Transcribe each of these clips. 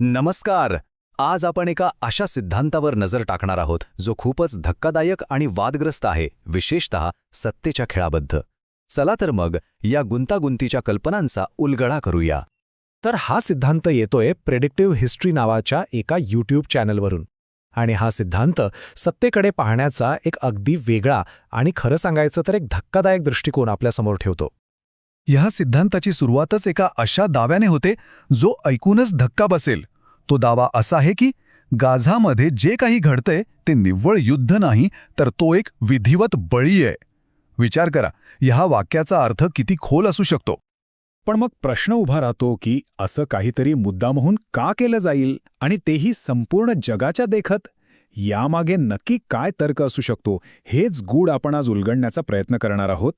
नमस्कार. आज आपण एका अशा सिद्धांतावर नजर टाकणार आहोत जो खूपच धक्कादायक आणि वादग्रस्त आहे विशेषत सत्तेच्या खेळाबद्ध. चला तर मग या गुंतागुंतीच्या कल्पनांचा उलगडा करूया. तर हा सिद्धांत येतोय प्रेडिक्टिव्ह हिस्ट्री नावाच्या एका यूट्यूब चॅनलवरून. आणि हा सिद्धांत सत्तेकडे पाहण्याचा एक अगदी वेगळा आणि खरं सांगायचं तर एक धक्कादायक दृष्टिकोन आपल्यासमोर ठेवतो. ह्या सिद्धांताची सुरुवातच एका अशा दाव्याने होते जो ऐकूनच धक्का बसेल. तो दावा असा आहे की गाझामध्ये जे काही घडतंय ते निव्वळ युद्ध नाही तर तो एक विधिवत बळी आहे. विचार करा ह्या वाक्याचा अर्थ किती खोल असू शकतो? पण मग प्रश्न उभा राहतो की असं काहीतरी मुद्दामहून का केलं जाईल आणि तेही संपूर्ण जगाच्या देखत? यामागे नक्की काय तर्क असू शकतो हेच गूढ आपण आज उलगडण्याचा प्रयत्न करणार आहोत.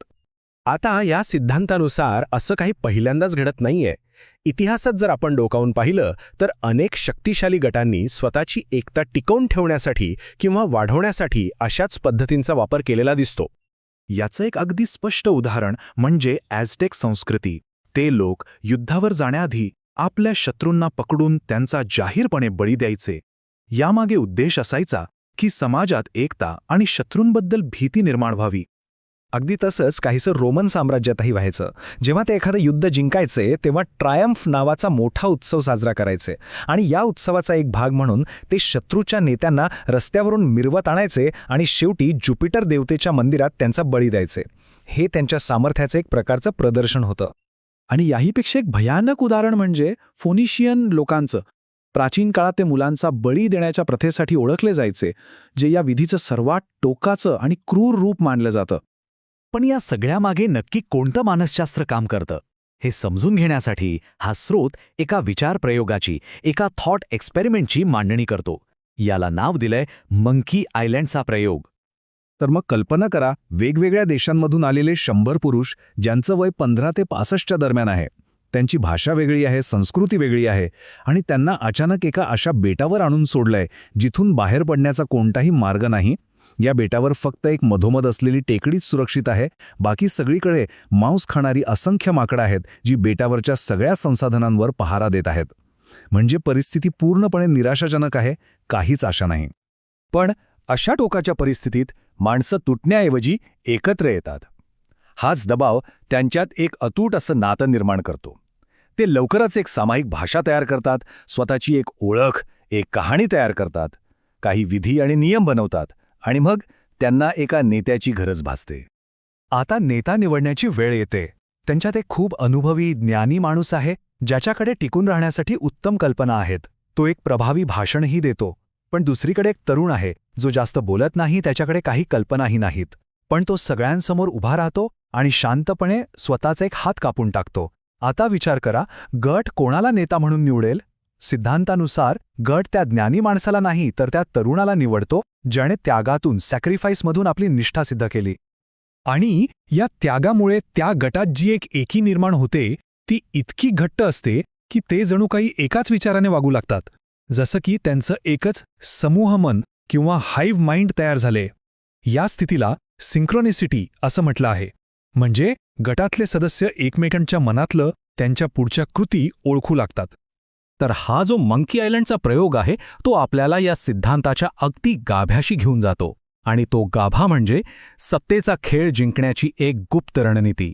आता या सिद्धांतानुसार असं काही पहिल्यांदाच घडत नाहीये. इतिहासात जर आपण डोकावून पाहिलं तर अनेक शक्तिशाली गटांनी स्वतःची एकता टिकवून ठेवण्यासाठी किंवा वाढवण्यासाठी अशाच पद्धतींचा वापर केलेला दिसतो. याचं एक अगदी स्पष्ट उदाहरण म्हणजे ॲझटेक संस्कृती. ते लोक युद्धावर जाण्याआधी आपल्या शत्रूंना पकडून त्यांचा जाहीरपणे बळी द्यायचे. यामागे उद्देश असायचा की समाजात एकता आणि शत्रूंबद्दल भीती निर्माण व्हावी. अगदी तसंच काहीसं रोमन साम्राज्यातही व्हायचं. जेव्हा ते एखादं युद्ध जिंकायचे तेव्हा ट्रायम्फ नावाचा मोठा उत्सव साजरा करायचे. आणि या उत्सवाचा एक भाग म्हणून ते शत्रूच्या नेत्यांना रस्त्यावरून मिरवत आणायचे आणि शेवटी ज्युपिटर देवतेच्या मंदिरात त्यांचा बळी द्यायचे. हे त्यांच्या सामर्थ्याचं एक प्रकारचं प्रदर्शन होतं. आणि याहीपेक्षा एक भयानक उदाहरण म्हणजे फोनिशियन लोकांचं. प्राचीन काळात ते मुलांचा बळी देण्याच्या प्रथेसाठी ओळखले जायचे जे या विधीचं सर्वात टोकाचं आणि क्रूर रूप मानलं जातं. पण या सगळ्यामागे नक्की कोणतं मानसशास्त्र काम करतं? हे समजून घेण्यासाठी हा स्रोत एका विचारप्रयोगाची एका थॉट एक्सपेरिमेंटची मांडणी करतो. याला नाव दिलंय मंकी आयलँडचा प्रयोग. तर मग कल्पना करा वेगवेगळ्या देशांमधून आलेले शंभर पुरुष ज्यांचं वय पंधरा ते पासष्टच्या दरम्यान आहे. त्यांची भाषा वेगळी आहे संस्कृती वेगळी आहे आणि त्यांना अचानक एका अशा बेटावर आणून सोडलंय जिथून बाहेर पडण्याचा कोणताही मार्ग नाही. या बेटावर फक्त एक मधोमध असलेली टेकडीच सुरक्षित आहे. बाकी सगळीकडे मांस खाणारी असंख्य माकडं आहेत जी बेटावरच्या सगळ्या संसाधनांवर पहारा देत आहेत. म्हणजे परिस्थिती पूर्णपणे निराशाजनक आहे काहीच आशा नाही. पण अशा टोकाच्या परिस्थितीत माणसं तुटण्याऐवजी एकत्र येतात. हाच दबाव त्यांच्यात एक अतूट असं नातं निर्माण करतो. ते लवकरच एक सामायिक भाषा तयार करतात स्वतःची एक ओळख एक कहाणी तयार करतात. काही विधी आणि नियम बनवतात. आणि मग त्यांना एका नेत्याची गरज भासते. आता नेता निवडण्याची वेळ येते. त्यांच्यात एक खूप अनुभवी ज्ञानी माणूस आहे ज्याच्याकडे टिकून राहण्यासाठी उत्तम कल्पना आहेत. तो एक प्रभावी भाषणही देतो. पण दुसरीकडे एक तरुण आहे जो जास्त बोलत नाही त्याच्याकडे काही कल्पनाही नाहीत. पण तो सगळ्यांसमोर उभा राहतो आणि शांतपणे स्वतःचा एक हात कापून टाकतो. आता विचार करा गट कोणाला नेता म्हणून निवडेल? सिद्धांतानुसार गट त्या ज्ञानी माणसाला नाही तर त्या तरुणाला निवडतो ज्याने त्यागातून सॅक्रिफाईसमधून आपली निष्ठा सिद्ध केली. आणि या त्यागामुळे त्या गटात जी एक एकी निर्माण होते ती इतकी घट्ट असते की ते जणू काही एकाच विचाराने वागू लागतात. जसं की त्यांचं एकच समूहमन किंवा हाईव्ह माइंड तयार झाले. या स्थितीला सिंक्रोनिसिटी असं म्हटलं आहे. म्हणजे गटातले सदस्य एकमेकांच्या मनातलं त्यांच्या पुढच्या कृती ओळखू लागतात. तर हा जो मंकी आयलंडचा प्रयोग आहे तो आपल्याला या सिद्धांताच्या अगदी गाभ्याशी घेऊन जातो आणि तो गाभा म्हणजे सत्तेचा खेळ जिंकण्याची एक गुप्त रणनीती.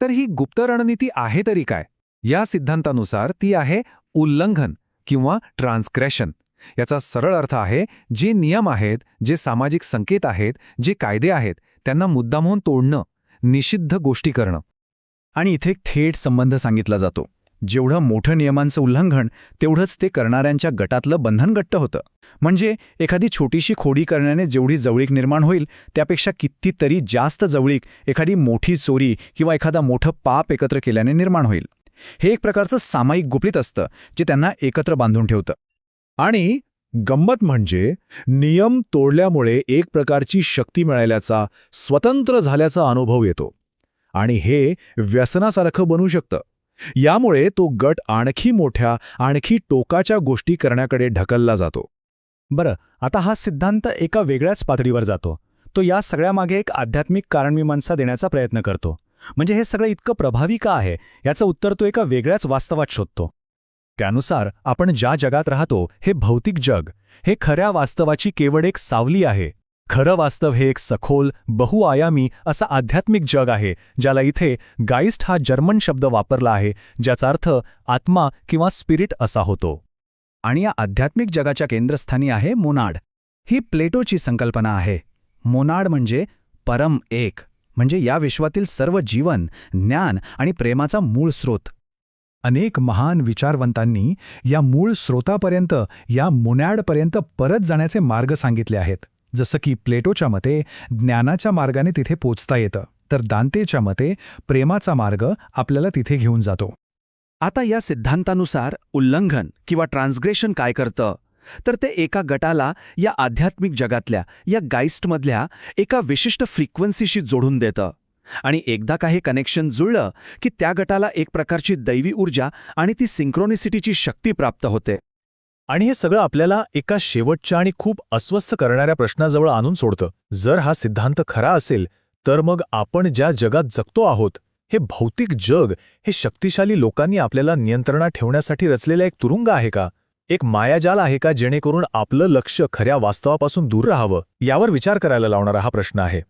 तर ही गुप्त रणनीती आहे तरी काय? या सिद्धांतानुसार ती आहे उल्लंघन किंवा ट्रान्सग्रेशन याचा सरळ अर्थ आहे जे नियम आहेत जे सामाजिक संकेत आहेत जे कायदे आहेत त्यांना मुद्दामहून तोडणं निषिद्ध गोष्टी करणं. आणि इथे थेट संबंध सांगितला जातो. जेवढं मोठं नियमांचं उल्लंघन तेवढंच ते करणाऱ्यांच्या गटातलं बंधन घट्ट होतं. म्हणजे एखादी छोटीशी खोडी करण्याने जेवढी जवळीक निर्माण होईल त्यापेक्षा कितीतरी जास्त जवळीक एखादी मोठी चोरी किंवा एखादा मोठं पाप एकत्र केल्याने निर्माण होईल. हे एक प्रकारचं सामायिक गुपित असतं जे त्यांना एकत्र बांधून ठेवतं. आणि गंमत म्हणजे नियम तोडल्यामुळे एक प्रकारची शक्ती मिळाल्याचा स्वतंत्र झाल्याचा अनुभव येतो. आणि हे व्यसनासारखं बनू शकतं. यामुळे तो गट आणखी मोठ्या आणखी टोकाच्या गोष्टी करण्याकडे ढकलला जातो. बरं आता हा सिद्धांत एका वेगळ्याच पातळीवर जातो. तो या सगळ्यामागे एक आध्यात्मिक कारणमीमांसा देण्याचा प्रयत्न करतो. म्हणजे हे सगळं इतकं प्रभावी का आहे? याचं उत्तर तो एका वेगळ्याच वास्तवात शोधतो. त्यानुसार आपण ज्या जगात राहतो हे भौतिक जग. हे खऱ्या वास्तवाची केवळ एक सावली आहे. खरं वास्तव हे एक सखोल बहुआयामी असं आध्यात्मिक जग आहे ज्याला इथे गाईस्ट हा जर्मन शब्द वापरला आहे ज्याचा अर्थ आत्मा किंवा स्पिरिट असा होतो. आणि या आध्यात्मिक जगाच्या केंद्रस्थानी आहे मोनाड. ही प्लेटोची संकल्पना आहे. मोनाड म्हणजे परम एक म्हणजे या विश्वातील सर्व जीवन ज्ञान आणि प्रेमाचा मूळ स्रोत. अनेक महान विचारवंतांनी या मूळ स्रोतापर्यंत या मोनॅडपर्यंत परत जाण्याचे मार्ग सांगितले आहेत. जसं की प्लेटोच्या मते ज्ञानाच्या मार्गाने तिथे पोचता येतं तर दांतेच्या मते प्रेमाचा मार्ग आपल्याला तिथे घेऊन जातो. आता या सिद्धांतानुसार उल्लंघन किंवा ट्रान्सग्रेशन काय करतं? तर ते एका गटाला या आध्यात्मिक जगातल्या या गाईस्टमधल्या एका विशिष्ट फ्रिक्वेन्सीशी जोडून देतं. आणि एकदा काही कनेक्शन जुळलं की त्या गटाला एक प्रकारची दैवी ऊर्जा आणि ती सिंक्रोनिसिटीची शक्ती प्राप्त होते. आणि हे सगळं आपल्याला एका शेवटच्या आणि खूप अस्वस्थ करणाऱ्या प्रश्नाजवळ आणून सोडतं. जर हा सिद्धांत खरा असेल तर मग आपण ज्या जगात जगतो आहोत हे भौतिक जग हे शक्तिशाली लोकांनी आपल्याला नियंत्रणात ठेवण्यासाठी रचलेला एक तुरुंग आहे का? एक मायाजाल आहे का जेणेकरून आपलं लक्ष खऱ्या वास्तवापासून दूर राहावं? यावर विचार करायला लावणारा हा प्रश्न आहे.